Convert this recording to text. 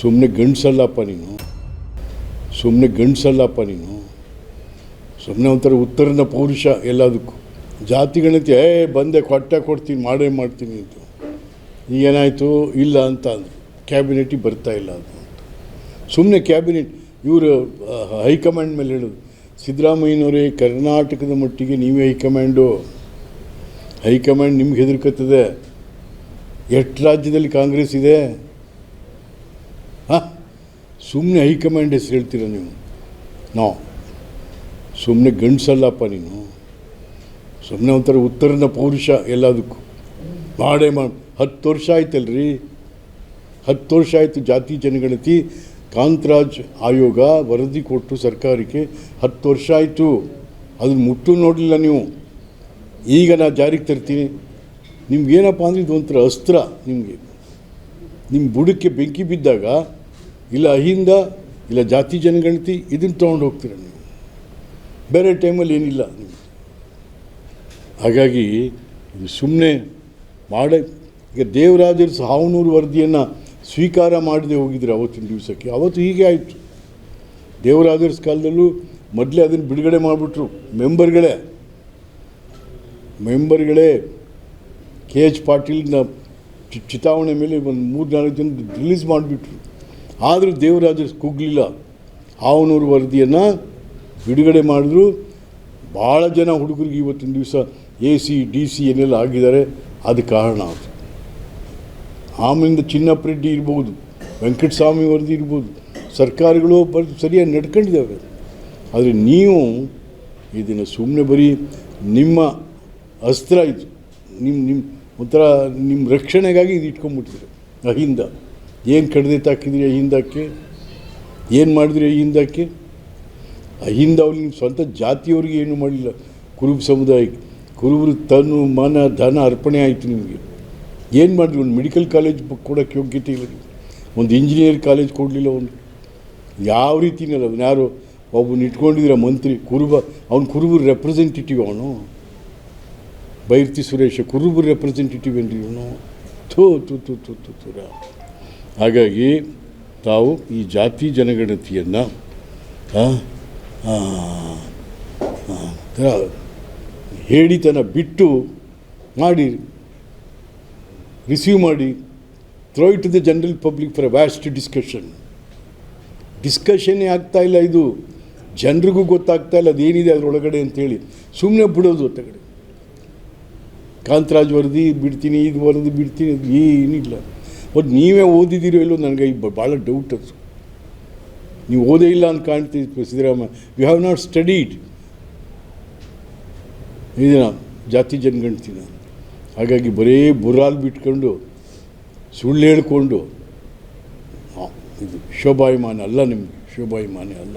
ಸುಮ್ಮನೆ ಗಂಡಸಲ್ಲಪ್ಪ ನೀನು. ಸುಮ್ಮನೆ ಗಂಡಸಲ್ಲಪ್ಪ ನೀನು. ಸುಮ್ಮನೆ ಒಂಥರ ಉತ್ತರನ ಪೌರುಷ ಎಲ್ಲದಕ್ಕೂ. ಜಾತಿ ಗಣತಿ ಏ, ಬಂದೆ, ಕೊಟ್ಟೆ ಕೊಡ್ತೀನಿ, ಮಾಡೇ ಮಾಡ್ತೀನಿ ಅಂತ. ಈಗೇನಾಯಿತು? ಇಲ್ಲ ಅಂತ ಅಂದರು. ಕ್ಯಾಬಿನೆಟಿಗೆ ಬರ್ತಾ ಇಲ್ಲ ಅಂತ. ಸುಮ್ಮನೆ ಕ್ಯಾಬಿನೆಟ್, ಇವರು ಹೈಕಮಾಂಡ್ ಮೇಲೆ ಹೇಳೋದು. ಸಿದ್ದರಾಮಯ್ಯನವರೇ, ಕರ್ನಾಟಕದ ಮಟ್ಟಿಗೆ ನೀವೇ ಹೈಕಮಾಂಡು. ಹೈಕಮಾಂಡ್ ನಿಮ್ಗೆ ಹೆದರ್ಕತ್ತದೆ. ಎಷ್ಟು ರಾಜ್ಯದಲ್ಲಿ ಕಾಂಗ್ರೆಸ್ ಇದೆ? ಸುಮ್ಮನೆ ಹೈಕಮಾಂಡ್ ಹೆಸರು ಹೇಳ್ತೀರ ನೀವು? ನೋ. ಸುಮ್ಮನೆ ಗಂಡಸಲ್ಲಪ್ಪ ನೀನು. ಸುಮ್ಮನೆ ಒಂಥರ ಉತ್ತರನ ಪೌರುಷ ಎಲ್ಲದಕ್ಕೂ. ಮಾಡೇ ಮಾಡಿ ಹತ್ತು ವರ್ಷ ಆಯ್ತಲ್ರಿ? ಹತ್ತು ವರ್ಷ ಆಯಿತು ಜಾತಿ ಜನಗಣತಿ, ಕಾಂತರಾಜ್ ಆಯೋಗ ವರದಿ ಕೊಟ್ಟು ಸರ್ಕಾರಕ್ಕೆ ಹತ್ತು ವರ್ಷ ಆಯಿತು. ಅದನ್ನು ಮುಟ್ಟು ನೋಡಲಿಲ್ಲ ನೀವು. ಈಗ ನಾ ಜಾರಿಗೆ ತರ್ತೀನಿ. ನಿಮ್ಗೇನಪ್ಪ ಅಂದರೆ ಇದು ಒಂಥರ ಅಸ್ತ್ರ ನಿಮಗೆ. ನಿಮ್ಮ ಬುಡಕ್ಕೆ ಬೆಂಕಿ ಬಿದ್ದಾಗ ಇಲ್ಲ ಅಹಿಂದ, ಇಲ್ಲ ಜಾತಿ ಜನಗಣತಿ ಇದನ್ನು ತೊಗೊಂಡು ಹೋಗ್ತೀರ ನೀವು. ಬೇರೆ ಟೈಮಲ್ಲಿ ಏನಿಲ್ಲ ನಿಮಗೆ. ಹಾಗಾಗಿ ಸುಮ್ಮನೆ ಮಾಡೇ, ಈಗ ದೇವರಾಜರು ಸಾವನೂರು ವರದಿಯನ್ನು ಸ್ವೀಕಾರ ಮಾಡದೆ ಹೋಗಿದ್ರು ಅವತ್ತಿನ ದಿವಸಕ್ಕೆ. ಅವತ್ತು ಹೀಗೆ ಆಯಿತು. ದೇವರಾಜರ್ಸ್ ಕಾಲದಲ್ಲೂ ಮೊದಲೇ ಅದನ್ನು ಬಿಡುಗಡೆ ಮಾಡಿಬಿಟ್ರು, ಮೆಂಬರ್ಗಳೇ. ಮೆಂಬರ್ಗಳೇ ಕೆ ಎಚ್ ಪಾಟೀಲ್ನ ಚಿತಾವಣೆ ಮೇಲೆ ಒಂದು ಮೂರು ನಾಲ್ಕು ಜನ ರಿಲೀಸ್ ಮಾಡಿಬಿಟ್ರು. ಆದರೂ ದೇವರಾಜರು ಕುಗ್ಲಿಲ್ಲ. ಹಾವನೂರು ವರದಿಯನ್ನು ಬಿಡುಗಡೆ ಮಾಡಿದ್ರು. ಭಾಳ ಜನ ಹುಡುಗರಿಗೆ ಇವತ್ತಿನ ದಿವಸ ಎ ಸಿ, ಡಿ ಸಿ ಏನೆಲ್ಲ ಆಗಿದ್ದಾರೆ, ಅದು ಕಾರಣ ಅದು. ಆಮೇಲಿಂದ ಚಿನ್ನಪ್ಪರೆಡ್ಡಿ ಇರ್ಬೋದು, ವೆಂಕಟಸ್ವಾಮಿ ವರದಿ ಇರ್ಬೋದು, ಸರ್ಕಾರಗಳು ಬರ್, ಸರಿಯಾಗಿ ನಡ್ಕೊಂಡಿದ್ದಾವೆ. ಆದರೆ ನೀವು ಇದನ್ನು ಸುಮ್ಮನೆ ಬರೀ ನಿಮ್ಮ ಅಸ್ತ್ರ ಇದು ನಿಮ್ಮ ನಿಮ್ಮ ಒಂಥರ ನಿಮ್ಮ ರಕ್ಷಣೆಗಾಗಿ ಇದು ಇಟ್ಕೊಂಡ್ಬಿಟ್ಟಿದ್ರು ಅಹಿಂದ. ಏನು ಕಡ್ದೆ ತಾಕಿದ್ರಿ ಹಿಂದಕ್ಕೆ ಏನು ಮಾಡಿದ್ರಿ ಹಿಂದಕ್ಕೆ ಹಿಂದೆ ಅವ್ರು ನಿಮ್ಮ ಸ್ವಂತ ಜಾತಿಯವ್ರಿಗೆ ಏನು ಮಾಡಲಿಲ್ಲ ಕುರುಬ ಸಮುದಾಯಕ್ಕೆ ಕುರುಬರು ತನು ಮನ ಧನ ಅರ್ಪಣೆ ಆಯಿತು ನಿಮಗೆ ಏನು ಮಾಡಿದ್ರಿ ಒಂದು ಮೆಡಿಕಲ್ ಕಾಲೇಜ್ ಕೊಡೋಕ್ಕೆ ಯೋಗ್ಯತೆ ಇಲ್ಲ ಒಂದು ಇಂಜಿನಿಯರ್ ಕಾಲೇಜ್ ಕೊಡಲಿಲ್ಲ ಒಂದು ಯಾವ ರೀತಿನಲ್ಲ ಅವನು ಯಾರು ಒಬ್ಬನ ಇಟ್ಕೊಂಡಿದ್ರ ಮಂತ್ರಿ ಕುರುಬ ಅವ್ನು ಕುರುಬರು ರೆಪ್ರೆಸೆಂಟೇಟಿವ್ ಅವನು ಬೈರ್ತಿ ಸುರೇಶ ಕುರುಬರು ರೆಪ್ರೆಸೆಂಟೇಟಿವ್ ಏನ್ರಿ ಇವನು ಥೂ ತು ತು ತು ರಾ. ಹಾಗಾಗಿ ತಾವು ಈ ಜಾತಿ ಜನಗಣತಿಯನ್ನು ಹೇಳಿತನ ಬಿಟ್ಟು ಮಾಡಿ ರಿಸೀವ್ ಮಾಡಿ throw it the general public for vast discussion ಡಿಸ್ಕಷನ್ನೇ ಆಗ್ತಾ ಇಲ್ಲ ಇದು. ಜನರಿಗೂ ಗೊತ್ತಾಗ್ತಾ ಇಲ್ಲ, ಅದೇನಿದೆ ಅದರೊಳಗಡೆ ಅಂತೇಳಿ. ಸುಮ್ಮನೆ ಬಿಡೋದು ಒತ್ತಗಡೆ. ಕಾಂತರಾಜ್ ವರದಿ ಬಿಡ್ತೀನಿ, ಇದು ವರದಿ ಬಿಡ್ತೀನಿ ಏನಿಲ್ಲ. ಬಟ್ ನೀವೇ ಓದಿದ್ದೀರೋ ಇಲ್ಲೋ ನನಗೆ ಭಾಳ ಡೌಟ್ ಅದು. ನೀವು ಓದೇ ಇಲ್ಲ ಅಂತ ಕಾಣ್ತೀವಿ Siddaramaiah. You have not studied ಇದನ್ನ ಜಾತಿ ಜನಗಣತಿನ ಹಾಗಾಗಿ ಬರೀ ಬುರಾಲ್ ಬಿಟ್ಕೊಂಡು, ಸುಳ್ಳು ಹೇಳ್ಕೊಂಡು ಇದು ಶೋಭಾಯಮಾನ ಅಲ್ಲ ನಿಮಗೆ. ಶೋಭಾಯಮಾನ ಅಲ್ಲ.